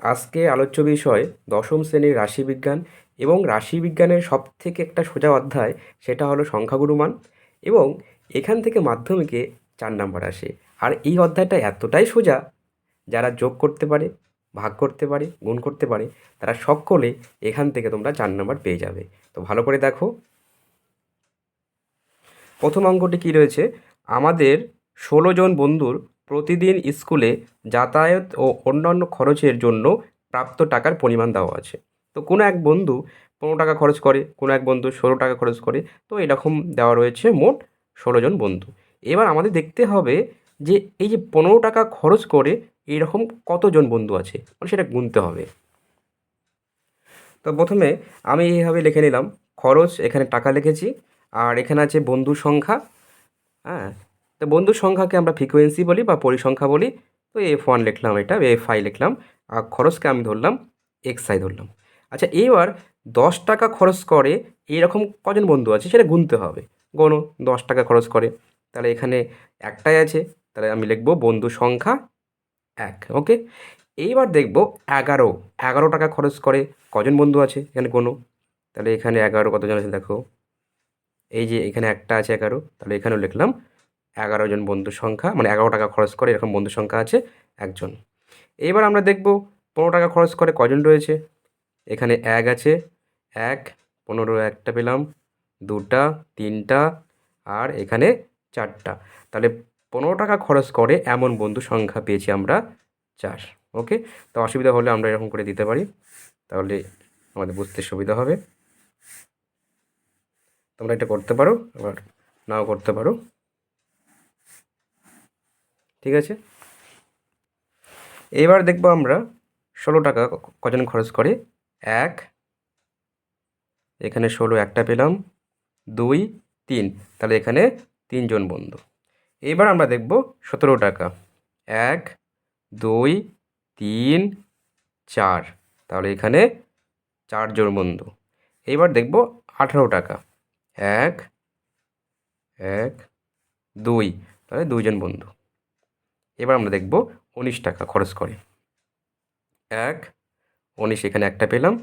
আজকে আলোচ্য বিষয় দশম শ্রেণির রাশিবিজ্ঞান এবং রাশিবিজ্ঞানের সবথেকে একটা সোজা অধ্যায়, সেটা হলো সংখ্যাগুরুমান এবং এখান থেকে মাধ্যমিকে চার নাম্বার আসে। আর এই অধ্যায়টা এতটাই সোজা, যারা যোগ করতে পারে, ভাগ করতে পারে, গুণ করতে পারে, তারা সকলে এখান থেকে তোমরা চার নাম্বার পেয়ে যাবে। তো ভালো করে দেখো। প্রথম অঙ্কটি কী রয়েছে? আমাদের ষোলো জন বন্ধুর প্রতিদিন স্কুলে যাতায়াত ও অন্যান্য খরচের জন্য প্রাপ্ত টাকার পরিমাণ দেওয়া আছে। তো কোনো এক বন্ধু পনেরো টাকা খরচ করে, কোনো এক বন্ধু ষোলো টাকা খরচ করে, তো এরকম দেওয়া রয়েছে মোট ষোলো জন বন্ধু। এবার আমাদের দেখতে হবে যে এই যে পনেরো টাকা খরচ করে এইরকম কতজন বন্ধু আছে মানে সেটা গুনতে হবে। তো প্রথমে আমি এইভাবে লিখে নিলাম, খরচ, এখানে টাকা লিখেছি, আর এখানে আছে বন্ধুর সংখ্যা হ্যাঁ তো বন্ধুর সংখ্যাকে আমরা ফ্রিকোয়েন্সি বলি বা পরিসংখ্যা বলি। তো এফ ওয়ান লিখলাম এটা এফ আই লিখলাম। আর খরচকে আমি ধরলাম এক্স আই ধরলাম। আচ্ছা এইবার দশ টাকা খরচ করে এইরকম কজন বন্ধু আছে সেটা গুনতে হবে। গণো, দশ টাকা খরচ করে। তাহলে এখানে একটাই আছে, তাহলে আমি লিখব বন্ধু সংখ্যা এক ওকে এইবার দেখব এগারো এগারো টাকা খরচ করে কজন বন্ধু আছে এখানে কোনো তাহলে এখানে এগারো কতজন আছে দেখো? এই যে এখানে একটা আছে এগারো, তাহলে এখানেও লিখলাম এগারো জন বন্ধুর সংখ্যা মানে এগারো টাকা খরচ করে এরকম বন্ধুর সংখ্যা আছে একজন। এবার আমরা দেখব পনেরো টাকা খরচ করে কজন রয়েছে। এখানে এক আছে, এক, পনেরো একটা পেলাম, দুটা, তিনটা, আর এখানে চারটা। তাহলে পনেরো টাকা খরচ করে এমন বন্ধু সংখ্যা পেয়েছি আমরা চার, ওকে? তো অসুবিধা হলে আমরা এরকম করে দিতে পারি। তাহলে আমাদের বুঝতে সুবিধা হবে। তোমরা এটা করতে পারো আবার নাও করতে পারো। ঠিক আছে? এবার দেখব আমরা ষোলো টাকা কজন খরচ করে? এক, এখানে ষোলো একটা পেলাম। দুই, তিন, তাহলে এখানে তিনজন বন্ধু। এবার আমরা দেখব সতেরো টাকা। এক, দুই, তিন, চার, তাহলে এখানে চারজন বন্ধু। এবার দেখব আঠারো টাকা। এক এক, দুই, তাহলে দুইজন বন্ধু। এবার আমরা দেখব উনিশ টাকা খরচ করে। এক, উনিশ, এখানে একটা পেলাম।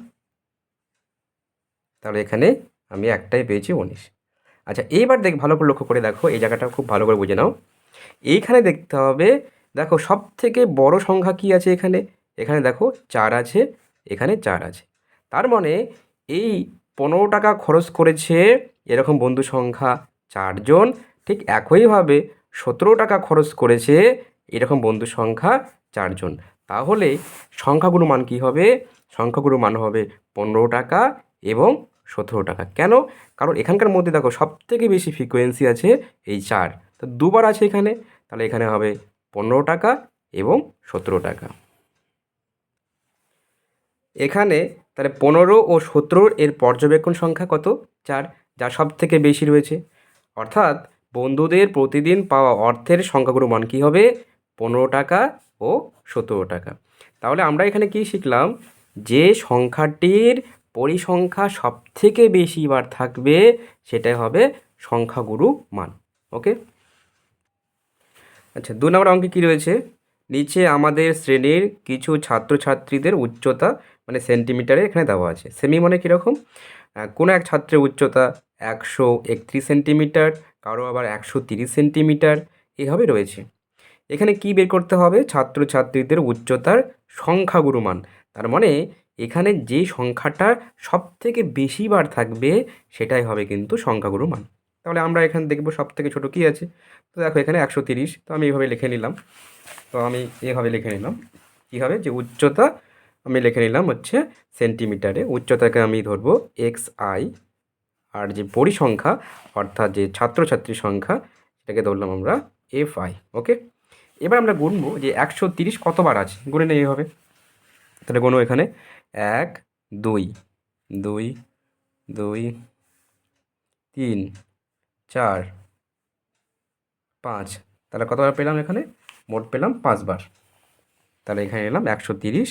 তাহলে এখানে আমি একটাই পেয়েছি উনিশ। আচ্ছা এইবার দেখ, ভালো করে লক্ষ্য করে দেখো, এই জায়গাটা খুব ভালো করে বুঝে নাও। এইখানে দেখতে হবে, দেখো সব থেকে বড় সংখ্যা কি আছে এখানে? এখানে দেখো চার আছে, এখানে চার আছে। তার মানে এই পনেরো টাকা খরচ করেছে এরকম বন্ধু সংখ্যা চারজন, ঠিক একইভাবে সতেরো টাকা খরচ করেছে এরকম বন্ধু সংখ্যা চারজন। তাহলে সংখ্যাগুলো মান কী হবে? সংখ্যাগুলো মান হবে পনেরো টাকা এবং সতেরো টাকা। কেন? কারণ এখানকার মধ্যে দেখো সব থেকে বেশি ফ্রিকোয়েন্সি আছে এই চার। তো দুবার আছে এখানে, তাহলে এখানে হবে পনেরো টাকা এবং সতেরো টাকা। এখানে তাহলে পনেরো ও সতেরোর এর পর্যবেক্ষণ সংখ্যা কত? চার, যা সব থেকে বেশি রয়েছে। অর্থাৎ বন্ধুদের প্রতিদিন পাওয়া অর্থের সংখ্যাগুলো মান কী হবে? পনেরো টাকা ও সতেরো টাকা। তাহলে আমরা এখানে কি শিখলাম? যে সংখ্যাটির পরিসংখ্যা সব থেকে বেশি বার থাকবে, সেটাই হবে সংখ্যাগুরু মান। ওকে? আচ্ছা দু নম্বর অঙ্কে কী রয়েছে? নিচে আমাদের শ্রেণির কিছু ছাত্রছাত্রীদের উচ্চতা মানে সেন্টিমিটারে এখানে দেওয়া আছে। সেমি মানে কীরকম কোনো এক ছাত্রের উচ্চতা একশো একত্রিশ সেন্টিমিটার, কারও আবার একশো তিরিশ সেন্টিমিটার, এভাবে রয়েছে। এখানে কি বের করতে হবে? ছাত্রছাত্রীদের উচ্চতার সংখ্যাগুরু মান তার মানে এখানে যে সংখ্যাটা সব থেকে বেশি বার থাকবে সেটাই হবে কিন্তু সংখ্যাগুরু মান তাহলে আমরা এখানে দেখব সব থেকে ছোটো কী আছে। তো দেখো এখানে একশো তিরিশ। তো আমি এইভাবে লিখে নিলাম। তো আমি এভাবে লিখে নিলাম। কী হবে? যে উচ্চতা আমি লিখে নিলাম হচ্ছে সেন্টিমিটারে। উচ্চতাকে আমি ধরবো এক্স আই। আর যে পরিসংখ্যা, অর্থাৎ যে ছাত্রছাত্রী সংখ্যা, সেটাকে ধরলাম আমরা এফ আই। ওকে? এবার আমরা গুনবো যে একশো তিরিশ কতবার আছে? গুনে নেই এইভাবে তাহলে গুনো এখানে এক, দুই দুই দুই, তিন, চার, পাঁচ। তাহলে কতবার পেলাম এখানে? মোট পেলাম পাঁচবার। তাহলে এখানে এলাম একশো তিরিশ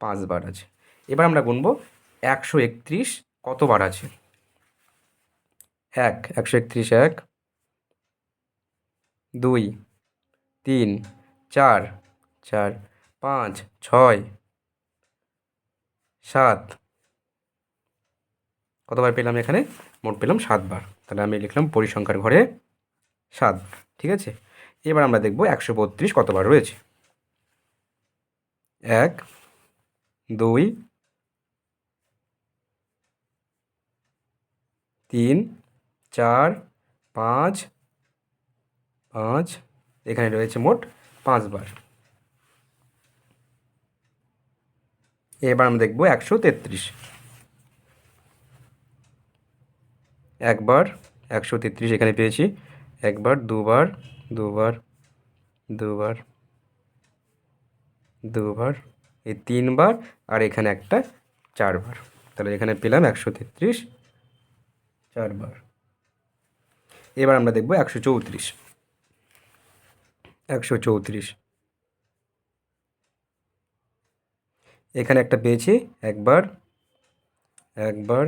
পাঁচবার আছে। এবার আমরা গুনবো একশো একত্রিশ কতবার আছে? এক, একশো একত্রিশ, এক, দুই তিন, চার চার, পাঁচ, ছয়, সাত। কতবার পেলাম এখানে? মোট পেলাম সাতবার। তাহলে আমি লিখলাম পরিসংখ্যার ঘরে সাত, ঠিক আছে? এবার আমরা দেখব একশো বত্রিশ কতবার রয়েছে। এক, দুই, তিন, চার, পাঁচ পাঁচ এখানে রয়েছে মোট পাঁচবার। এবার আমরা দেখব একশো তেত্রিশ। একবার একশো তেত্রিশ এখানে পেয়েছি। একবার, দুবার দুবার দুবার দুবার, এই তিনবার, আর এখানে একটা চারবার। তাহলে এখানে পেলাম একশো তেত্রিশ, চারবার। এবার আমরা দেখব একশো চৌত্রিশ। একশো চৌত্রিশ। এখানে একটা পেয়েছি, একবার একবার,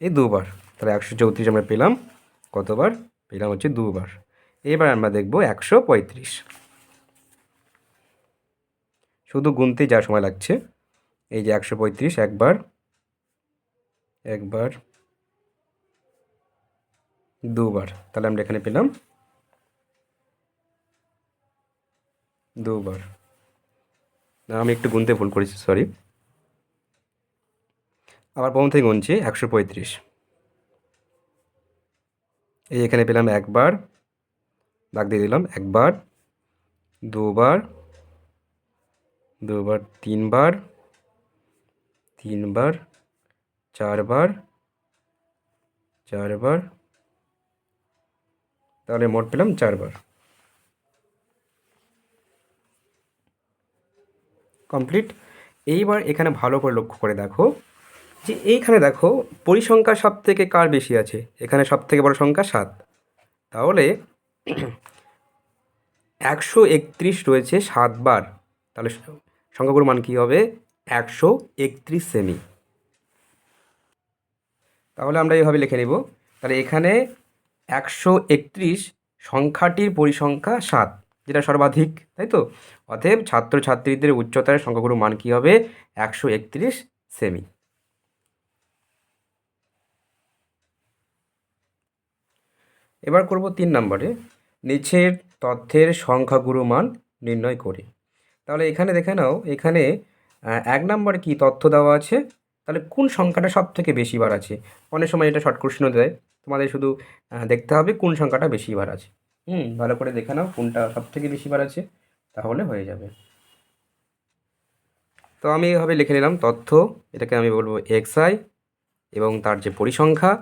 এই দুবার। তাহলে একশো চৌত্রিশ আমরা পেলাম, কতবার? পেলাম হচ্ছে দুবার। এবার আমরা দেখব একশো পঁয়ত্রিশ। শুধু গুনতে যা সময় লাগছে, এই যে একশো পঁয়ত্রিশ, একবার একবার, দুবার। তাহলে আমরা এখানে পেলাম দুবার। না, আমি একটু গুনতে ভুল করেছি সরি আবার প্রথম থেকে গুনছি একশো পঁয়ত্রিশ। এই এখানে পেলাম একবার দাগ দিয়ে দিলাম একবার দুবার দুবার তিনবার তিনবার চারবার চারবার তাহলে মোট পেলাম চারবার। কমপ্লিট এইবার এখানে ভালো করে লক্ষ্য করে দেখো যে এইখানে দেখো পরিসংখ্যা সব থেকে কার বেশি আছে? এখানে সব থেকে বড় সংখ্যা সাত। তাহলে একশো একত্রিশ রয়েছে সাতবার তাহলে সংখ্যাগুলোর মান কী হবে? একশো একত্রিশ সেমি তাহলে আমরা এইভাবে লিখে নেব। তাহলে এখানে একশো একত্রিশ সংখ্যাটির পরিসংখ্যা সাত। যেটা সর্বাধিক, তাই তো? অতএব ছাত্রছাত্রীদের উচ্চতার সংখ্যাগুরু মান কী হবে? একশো একত্রিশ সেমি। এবার করব তিন নম্বরে। নিচের তথ্যের সংখ্যাগুরু মান নির্ণয় করে। তাহলে এখানে দেখে নাও, এখানে এক নম্বরে কি তথ্য দেওয়া আছে? তাহলে কোন সংখ্যাটা সব থেকে বেশি বার আছে? অনেক সময় এটা শর্ট কোশ্চেনও দেয়। তোমাদের শুধু দেখতে হবে কোন সংখ্যাটা বেশি বার আছে। হুম, ভালো করে দেখে নাও, কোনটা সব থেকে বেশি বার আছে, তাহলে হয়ে যাবে। তো আমি এভাবে লিখে নিলাম, তথ্য, এটাকে আমি বলব এক্স আই এবং তার যে পরিসংখ্যা,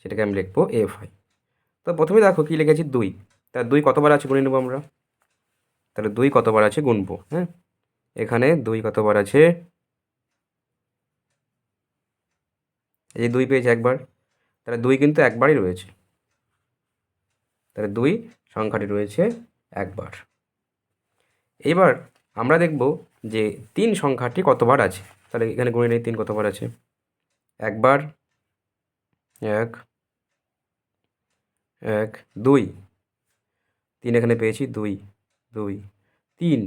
সেটাকে আমি লিখব এফ আই তো প্রথমে দেখো কী লিখেছি, দুই। তা দুই কতবার আছে গুনে নেব আমরা? তাহলে দুই কতবার আছে গুনবো হ্যাঁ? এখানে দুই কতবার আছে? এই দুই পেয়েছে একবার, তাহলে দুই কিন্তু একবারই রয়েছে। তাহলে দুই সংখ্যাটি রয়েছে একবার। এবার আমরা দেখব যে তিন সংখ্যাটি কতবার আছে? তাহলে এখানে গুনে নেই, তিন কতবার আছে? একবার, এক এক, দুই। তিন এখানে পেয়েছি, দুই দুই, তিন।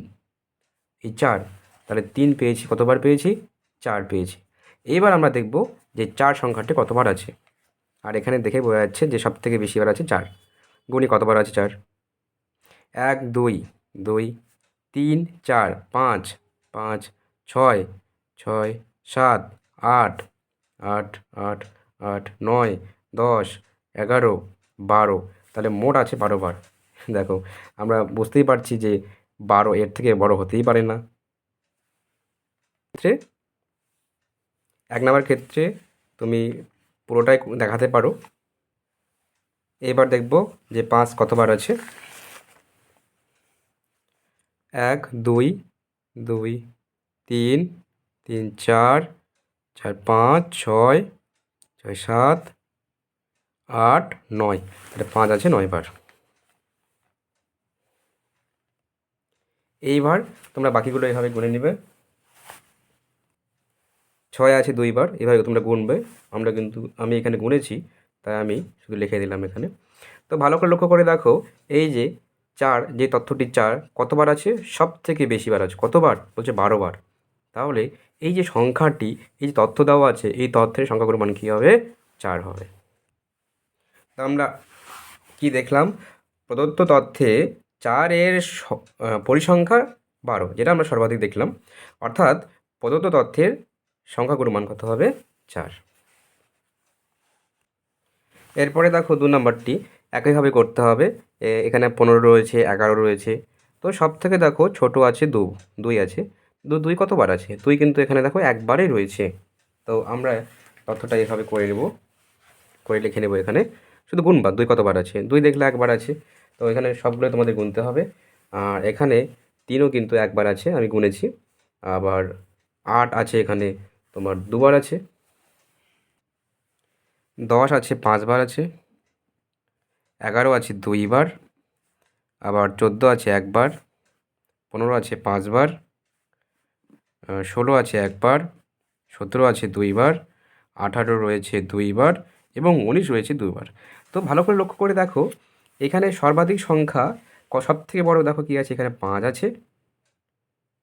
এই চার, তাহলে তিন পেয়েছি, কতবার পেয়েছি? চার পেয়েছি। এইবার আমরা দেখব যে চার সংখ্যাটি কতবার আছে? আর এখানে দেখে বোঝা যাচ্ছে যে সব থেকে বেশিবার আছে চার। গুণি কতবার আছে চার? এক, দুই দুই, তিন, চার, পাঁচ পাঁচ, ছয় ছয়, সাত, আট আট আট আট, নয়, দশ, এগারো, বারো। তাহলে মোট আছে বারো বার। দেখো, আমরা বুঝতেই পারছি যে বারো এর থেকে বড় হতেই পারে না। ক্ষেত্রে এক নম্বর ক্ষেত্রে তুমি পুরোটাই দেখাতে পারো। এবার দেখব যে পাঁচ কতবার আছে। এক, দুই দুই, তিন তিন, চার চার, পাঁচ, ছয় ছয়, সাত, আট, নয়। তাহলে পাঁচ আছে নয়বার। এইবার তোমরা বাকিগুলো এইভাবে গুনে নেবে। ছয় আছে দুইবার, এভাবে তোমরা গুনবে। আমরা কিন্তু, আমি এখানে গুনেছি। তাই আমি শুধু লিখে দিলাম এখানে। তো ভালো করে লক্ষ্য করে দেখো, এই যে চার, যে তথ্যটি চার কতবার আছে? সব থেকে বেশিবার আছে। কতবার? বলছে বারো বার। তাহলে এই যে সংখ্যাটি, এই যে তথ্য দেওয়া আছে, এই তথ্যের সংখ্যাগুলো মান কী হবে? চার হবে। তা আমরা কি দেখলাম? প্রদত্ত তথ্যে চারের পরিসংখ্যা বারো, যেটা আমরা সর্বাধিক দেখলাম। অর্থাৎ প্রদত্ত তথ্যের সংখ্যাগুলো মান কত হবে? চার। এরপরে দেখো দু নম্বরটি, একইভাবে করতে হবে। এখানে পনেরো রয়েছে, এগারো রয়েছে। তো সব থেকে দেখো ছোট আছে দু, দুই আছে। দু, দুই কতবার আছে? দুই কিন্তু এখানে দেখো একবারই রয়েছে। তো আমরা তথ্যটা এভাবে করে নেব, করে লিখে নেব এখানে। শুধু গুণবার দুই কতবার আছে? দুই দেখলে একবার আছে। তো এখানে সবগুলো তোমাদের গুনতে হবে। আর এখানে তিনও কিন্তু একবার আছে, আমি গুনেছি। আবার আট আছে এখানে, তোমার দুবার আছে। দশ আছে, পাঁচবার আছে, এগারো আছে দুইবার, আবার চোদ্দ আছে একবার, পনেরো আছে পাঁচবার ষোলো আছে একবার, সতেরো আছে দুইবার, আঠারো রয়েছে দুইবার এবং উনিশ রয়েছে দুইবার। তো ভালো করে লক্ষ্য করে দেখো, এখানে সর্বাধিক সংখ্যা সব থেকে বড় দেখো কী আছে, এখানে পাঁচ আছে,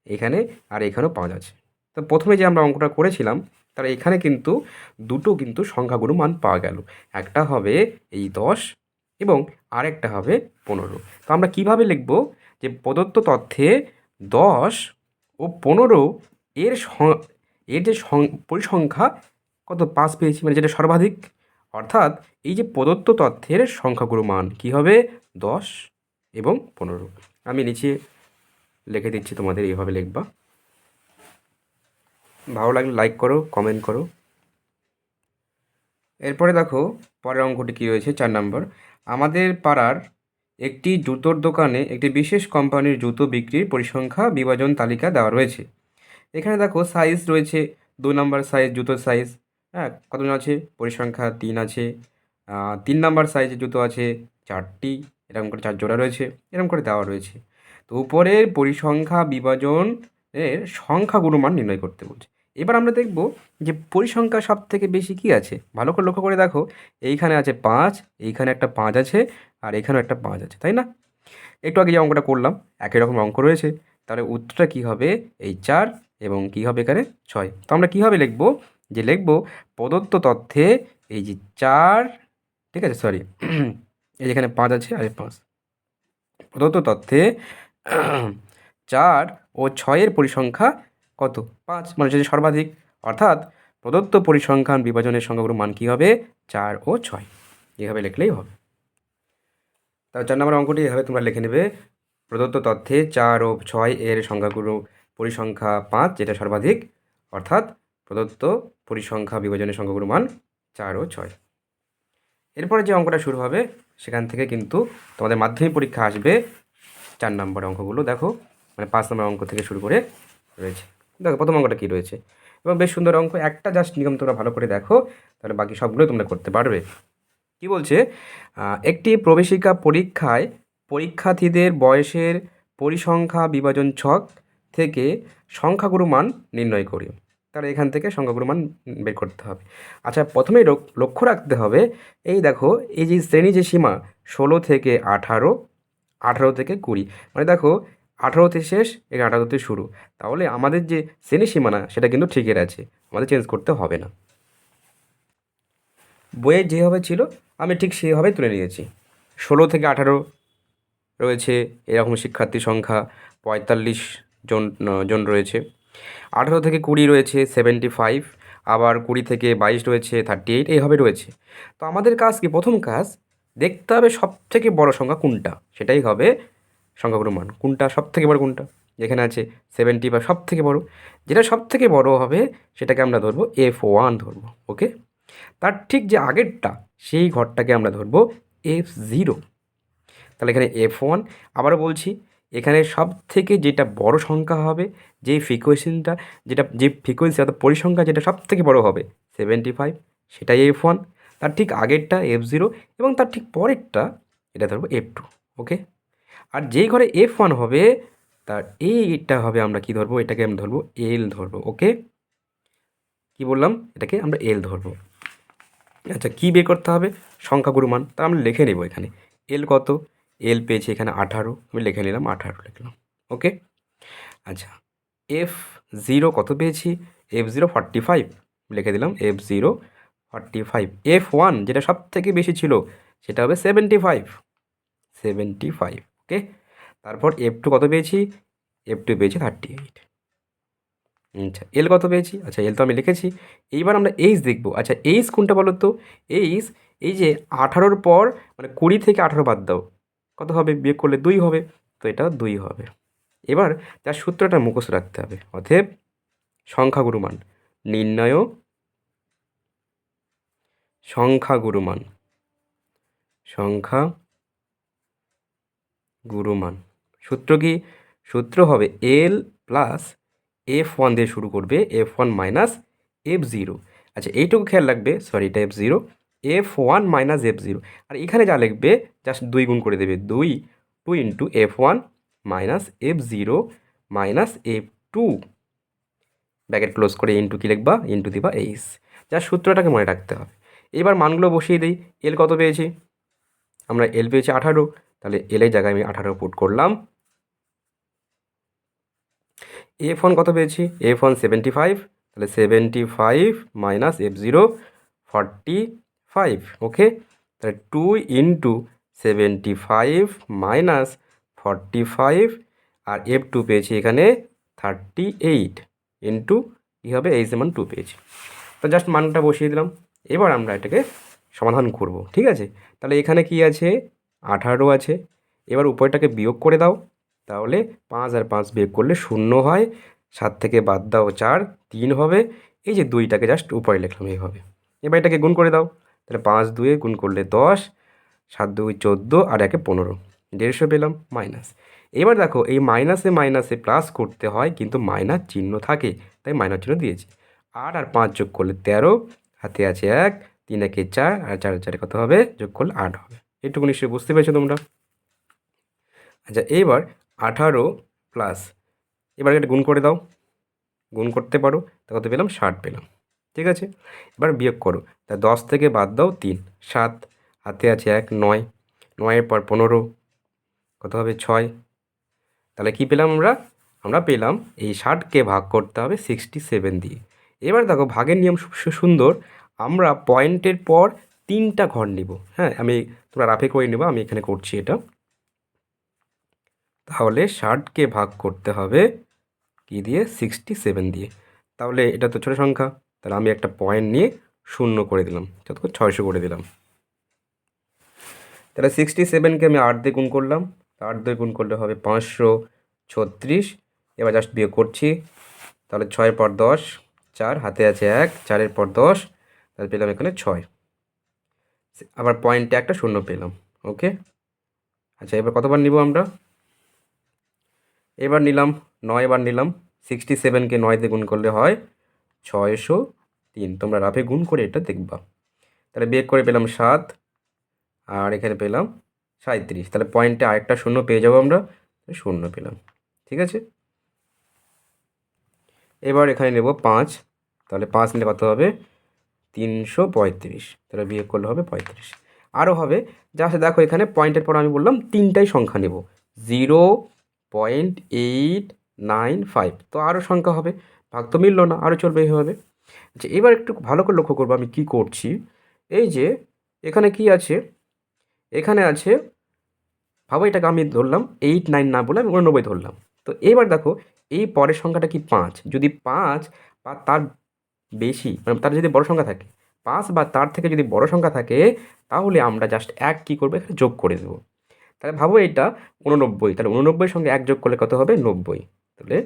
এখানে আর এখানেও পাঁচ আছে। তো প্রথমে যে আমরা অঙ্কটা করেছিলাম তার এখানে কিন্তু দুটো কিন্তু সংখ্যাগুরু মান পাওয়া গেল। একটা হবে এই দশ এবং আরেকটা হবে পনেরো। তো আমরা কীভাবে লিখব যে প্রদত্ত তথ্যে দশ ও পনেরো এর এর যে পরিসংখ্যা কত পাঁচ পেয়েছি মানে যেটা সর্বাধিক? অর্থাৎ এই যে প্রদত্ত তথ্যের সংখ্যাগুরু মান কী হবে? দশ এবং পনেরো। আমি নিচে লিখে দিচ্ছি, তোমাদের এইভাবে লিখবা। ভালো লাগলে লাইক করো কমেন্ট করো। এরপরে দেখো, পরের অঙ্কটি কী রয়েছে? চার নম্বর। আমাদের পাড়ার একটি জুতোর দোকানে একটি বিশেষ কোম্পানির জুতো বিক্রির পরিসংখ্যা বিভাজন তালিকা দেওয়া রয়েছে। এখানে দেখো সাইজ রয়েছে, দু নম্বর সাইজ জুতোর সাইজ হ্যাঁ কতজন আছে? পরিসংখ্যা তিন আছে তিন নম্বর সাইজের জুতো আছে, চারটি, এরকম করে চার জোড়া রয়েছে, এরকম করে দেওয়া রয়েছে। তো উপরের পরিসংখ্যা বিভাজন এর সংখ্যাগুলো মান নির্ণয় করতে বলছে। এবার আমরা দেখব যে পরিসংখ্যা সব থেকে বেশি কি আছে। ভালো করে লক্ষ্য করে দেখো, এইখানে আছে পাঁচ, এইখানে একটা পাঁচ আছে, আর এখানেও একটা পাঁচ আছে, তাই না? একটু আগে যে অঙ্কটা করলাম, একই রকম অঙ্ক রয়েছে। তাহলে উত্তরটা কী হবে? এই চার এবং কী হবে এখানে? ছয়। তো আমরা কীভাবে লিখব? যে লিখব, প্রদত্ত তথ্যে এই যে চার, ঠিক আছে সরি এই যেখানে পাঁচ আছে আর পাঁচ। প্রদত্ত তথ্যে চার ও ছয়ের পরিসংখ্যা কত? পাঁচ। মানে হচ্ছে যে সর্বাধিক অর্থাৎ প্রদত্ত পরিসংখ্যান বিভাজনের সংখ্যাগুলো মান কী হবে? চার ও ছয়। এভাবে লিখলেই হবে। তার চার নম্বর অঙ্কটি এভাবে তোমরা লিখে নেবে। প্রদত্ত তথ্যে চার ও ছয় এর সংখ্যাগুলো পরিসংখ্যা পাঁচ যেটা সর্বাধিক অর্থাৎ প্রদত্ত পরিসংখ্যা বিভাজনের সংখ্যাগুলো মান চার ও ছয়। এরপরে যে অঙ্কটা শুরু হবে সেখান থেকে কিন্তু তোমাদের মাধ্যমিক পরীক্ষা আসবে চার নম্বর অঙ্কগুলো। দেখো মানে পাঁচ নম্বর অঙ্ক থেকে শুরু করে রয়েছে। দেখো, প্রথম অঙ্কটা কী রয়েছে? এবং বেশ সুন্দর অঙ্ক। একটা জাস্ট নিয়ম তোমরা ভালো করে দেখো, তাহলে বাকি সবগুলো তোমরা করতে পারবে। কি বলছে? একটি প্রবেশিকা পরীক্ষায় পরীক্ষার্থীদের বয়সের পরিসংখ্যা বিভাজন ছক থেকে সংখ্যাগুরু মান নির্ণয় করি তাহলে এখান থেকে সংখ্যাগুরু মান বের করতে হবে। আচ্ছা প্রথমেই লক- লক্ষ্য রাখতে হবে, এই দেখো, এই যে শ্রেণি যে সীমা, ষোলো থেকে আঠারো আঠারো থেকে কুড়ি। মানে দেখো আঠারোতে শেষ এখানে আঠারোতে শুরু। তাহলে আমাদের যে শ্রেণি সীমানা, সেটা কিন্তু ঠিকই আছে আমাদের চেঞ্জ করতে হবে না। বইয়ে যেভাবে ছিল, আমি ঠিক সেভাবে তুলে নিয়েছি। ষোলো থেকে আঠারো রয়েছে, এরকম শিক্ষার্থী সংখ্যা, পঁয়তাল্লিশ জন জন রয়েছে। আঠারো থেকে কুড়ি রয়েছে সেভেন্টি ফাইভ আবার কুড়ি থেকে বাইশ রয়েছে থার্টি এইট এইভাবে রয়েছে। তো আমাদের কাজ কি? প্রথম কাজ, দেখতে হবে সব থেকে বড় সংখ্যা কোনটা? সেটাই হবে সংখ্যাগুলোর মান। কোনটা সব থেকে বড়, কোনটা? যেখানে আছে সেভেন্টি বা সব থেকে বড়। যেটা সব থেকে বড় হবে, সেটাকে আমরা ধরবো এফ ওয়ান ধরবো ওকে তার ঠিক যে আগেরটা, সেই ঘরটাকে আমরা ধরবো এফ জিরো তাহলে এখানে এফ ওয়ান আবারও বলছি, এখানে সব থেকে যেটা বড় সংখ্যা হবে, যে ফ্রিকোয়েশনটা যেটা, যে ফ্রিকোয়েন্সি অর্থাৎ পরিসংখ্যা যেটা সব থেকে বড় হবে সেভেন্টি ফাইভ সেটাই এফ ওয়ান তার ঠিক আগেরটা এফ জিরো এবং তার ঠিক পরেরটা, এটা ধরবো এফ টু ওকে আর যেই ঘরে এফ ওয়ান হবে, তার এইটা হবে আমরা কি ধরবো? এটাকে আমরা ধরবো এল ধরবো ওকে কি বললাম? এটাকে আমরা এল ধরবো। আচ্ছা কী বের করতে হবে? সংখ্যাগুরু মান তা আমরা লিখে নেব এখানে। এল কত? এল পেয়েছি এখানে আঠারো, আমি লিখে নিলাম আঠারো লিখলাম ওকে আচ্ছা এফ জিরো কত পেয়েছি? এফ জিরো ফর্টি ফাইভ লিখে দিলাম F zero forty five F one যেটা সব থেকে বেশি ছিল, সেটা হবে seventy five seventy five okay? তারপর এফ টু কত পেয়েছি? এফ টু পেয়েছি থার্টি এইট আচ্ছা এল কত পেয়েছি? আচ্ছা এল তো আমি লিখেছি। এইবার আমরা এইচ দেখব। আচ্ছা এইচ কোনটা বলো তো? এইচ এই যে আঠারোর পর মানে কুড়ি থেকে আঠারো বাদ দাও। কত হবে? বিয়োগ করলে দুই হবে। তো এটা দুই হবে। এবার তার সূত্রটা মুখস্থ রাখতে হবে। অতএব সংখ্যাগুরু মান। নির্ণয় সংখ্যাগুরু মান। সংখ্যা গুরুমান। সূত্র কি? সূত্র হবে এল প্লাস এফ ওয়ান দিয়ে শুরু করবে F one minus F zero আচ্ছা এইটুকু খেয়াল রাখবে সরি এটা F zero F one minus F zero আর এখানে যা লিখবে জাস্ট দুই গুণ করে দেবে, দুই two into F one minus F zero minus F two bracket close করে ইন্টু কী লিখবা? ইন্টু দিবা এইস যা সূত্রটাকে মনে রাখতে হবে। এবার মানগুলো বসিয়ে দিই। এল কত পেয়েছি? আমরা এল পেয়েছি আঠারো। তাহলে এলের জায়গায় আমি আঠারো পুট করলাম। এফ ওয়ান কত পেয়েছি? এফ ওয়ান সেভেন্টি ফাইভ তাহলে seventy five minus F zero forty five okay তাহলে two into seventy five minus forty five আর এফ টু পেয়েছি এখানে থার্টি এইট ইন্টু কী হবে? এই যেমন টু পেয়েছি। তো জাস্ট মানটা বসিয়ে দিলাম। এবার আমরা এটাকে সমাধান করব, ঠিক আছে? তাহলে এখানে কি আছে? আঠারো আছে। এবার উপরটাকে বিয়োগ করে দাও। তাহলে পাঁচ আর পাঁচ বিয়োগ করলে শূন্য হয়। সাত থেকে বাদ দাও চার, তিন হবে। এই যে দুইটাকে জাস্ট উপরে লিখলাম এইভাবে এবার এটাকে গুণ করে দাও। তাহলে পাঁচ দুয়ে গুণ করলে দশ, সাত দুই চোদ্দ আর একে পনেরো। দেড়শো পেলাম মাইনাস এবার দেখো, এই মাইনাসে মাইনাসে প্লাস করতে হয়, কিন্তু মাইনাস চিহ্ন থাকে, তাই মাইনাস চিহ্ন দিয়েছি। আট আর পাঁচ যোগ করলে তেরো, হাতে আছে এক, তিন একে চার, আর চার, চারে কত হবে? যোগ করলে আট হবে। এটুকু নিশ্চয়ই বুঝতে পেরেছ তোমরা? আচ্ছা এবার আঠারো প্লাস এবার এটা গুণ করে দাও। গুণ করতে পারো তা কত পেলাম? ষাট পেলাম। ঠিক আছে? এবার বিয়োগ করো। তা দশ থেকে বাদ দাও, তিন। সাত, হাতে আছে এক, নয়। নয়ের পর পনেরো। কত হবে? ছয়। তাহলে কি পেলাম আমরা? আমরা পেলাম এই ষাটকে ভাগ করতে হবে সিক্সটি সেভেন দিয়ে। এবার দেখো, ভাগের নিয়ম সুন্দর আমরা পয়েন্টের পর তিনটা ঘর নিব। হ্যাঁ আমি তোমরা রাফে করে নেব, আমি এখানে করছি এটা। তাহলে ষাটকে ভাগ করতে হবে কি দিয়ে? সিক্সটি সেভেন দিয়ে। তাহলে এটা তো ছোটো সংখ্যা, তাহলে আমি একটা পয়েন্ট নিয়ে শূন্য করে দিলাম। যত ছয়শো করে দিলাম। তাহলে সিক্সটি সেভেনকে আমি আট দিয়ে গুণ করলাম। আট দিয়ে গুণ করলে হবে পাঁচশো ছত্রিশ। এবার জাস্ট বিয়োগ করছি। তাহলে ছয়ের পর দশ, চার, হাতে আছে এক, চারের পর দশ, তাহলে পেলাম এখানে ছয়। আবার পয়েন্টে একটা শূন্য পেলাম ওকে আচ্ছা এবার কতবার নিব আমরা? এবার নিলাম নয় বার নিলাম সিক্সটি সেভেনকে নয় দিয়ে গুণ করলে হয় ছয়শো তিন। তোমরা রাফে গুণ করে এটা দেখবা। তাহলে বিয়োগ করে পেলাম সাত, আর এখানে পেলাম সাঁত্রিশ তাহলে পয়েন্টে আরেকটা শূন্য পেয়ে যাব আমরা শূন্য পেলাম, ঠিক আছে? এবার এখানে নেব পাঁচ। তাহলে পাঁচ নিলে কত হবে? তিনশো পঁয়ত্রিশ। তাহলে বিয়োগ করলে হবে পঁয়ত্রিশ। আরও হবে, যা দেখো এখানে পয়েন্টের পর আমি বললাম তিনটাই সংখ্যা নেব। Zero point eight nine five. তো আরও সংখ্যা হবে, ভাগ তো মিললো না আরও চলবে এইভাবে আচ্ছা এবার একটু ভালো করে লক্ষ্য করব আমি কী করছি। এই যে, এখানে কি আছে? এখানে আছে, ভাবো এটাকে আমি ধরলাম এইট নাইন না বলে আমি উননব্বই ধরলাম। তো এবার দেখো, এই পরের সংখ্যাটা কি পাঁচ? যদি পাঁচ বা তার বেশি মানে তার যদি বড় সংখ্যা থাকে, পাঁচ বা তার থেকে যদি বড় সংখ্যা থাকে, তাহলে আমরা জাস্ট এক কী করব? এখানে যোগ করে দেবো। তাহলে ভাবো এটা উননব্বই, তাহলে উননব্বইয়ের সঙ্গে এক যোগ করলে কত হবে? নব্বই। তাহলে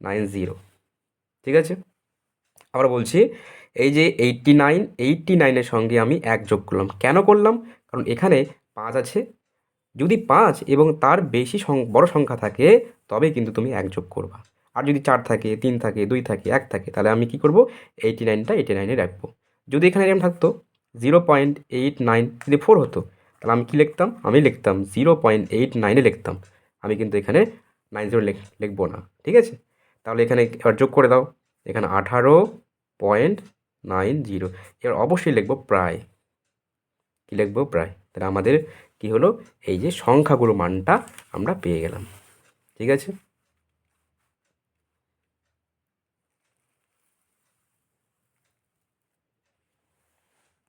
নাইন জিরো ঠিক আছে? আবার বলছি, এই যে এইট্টি নাইন এইট্টি নাইনের সঙ্গে আমি এক যোগ করলাম। কেন করলাম? কারণ এখানে পাঁচ আছে। যদি পাঁচ এবং তার বেশি বড় সংখ্যা থাকে, তবে কিন্তু তুমি এক যোগ করবা। আর যদি চার থাকে, তিন থাকে, দুই থাকে, এক থাকে, তাহলে আমি কি করব? এইটি নাইনটা এইটি নাইনে রাখব। যদি এখানে এরকম থাকতো জিরো পয়েন্ট এইট নাইন যদি ফোর হতো, তাহলে আমি কী লিখতাম? আমি লিখতাম জিরো পয়েন্ট এইট নাইনে লিখতাম। আমি কিন্তু এখানে নাইন জিরো লিখব না, ঠিক আছে? তাহলে এখানে এবার যোগ করে দাও। এখানে আঠারো পয়েন্ট নাইন জিরো এবার অবশ্যই লিখব প্রায়। কী লিখব? প্রায়। তাহলে আমাদের কি হলো? এই যে সংখ্যাগুলো মানটা আমরা পেয়ে গেলাম, ঠিক আছে?